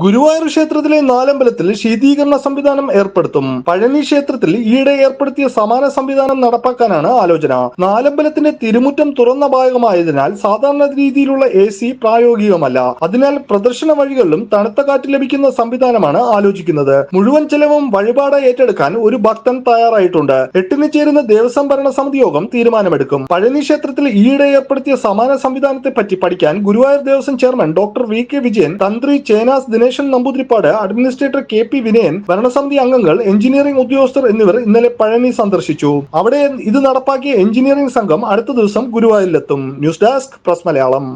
ഗുരുവായൂർ ക്ഷേത്രത്തിലെ നാലമ്പലത്തിൽ ശീതീകരണ സംവിധാനം ഏർപ്പെടുത്തും. പഴനി ക്ഷേത്രത്തിൽ ഈയിടെ ഏർപ്പെടുത്തിയ സമാന സംവിധാനം നടപ്പാക്കാനാണ് ആലോചന. നാലമ്പലത്തിന്റെ തിരുമുറ്റം തുറന്ന ഭാഗമായതിനാൽ സാധാരണ രീതിയിലുള്ള എ സി പ്രായോഗികമല്ല. അതിനാൽ പ്രദർശന വഴികളിലും തണുത്ത കാറ്റ് ലഭിക്കുന്ന സംവിധാനമാണ് ആലോചിക്കുന്നത്. മുഴുവൻ ചെലവും വഴിപാട് ഏറ്റെടുക്കാൻ ഒരു ഭക്തൻ തയ്യാറായിട്ടുണ്ട്. എട്ടിന് ചേരുന്ന ദേവസ്വം ഭരണ സമിതി യോഗം തീരുമാനമെടുക്കും. പഴനി ക്ഷേത്രത്തിൽ ഈയിടെ ഏർപ്പെടുത്തിയ സമാന സംവിധാനത്തെ പറ്റി പഠിക്കാൻ Guruvayur Devaswom chairman doctor V K Vijayan Tantri Chenas Dineshan Namboodiripad administrator K P Vinayan ഭരണസമിതി അംഗങ്ങൾ എഞ്ചിനീയറിംഗ് ഉദ്യോഗസ്ഥർ എന്നിവർ ഇന്നലെ പഴനി സന്ദർശിച്ചു. അവിടെ ഇത് നടപ്പാക്കിയ എഞ്ചിനീയറിംഗ് സംഘം അടുത്ത ദിവസം ഗുരുവായൂരിലെത്തും. News desk press Malayalam.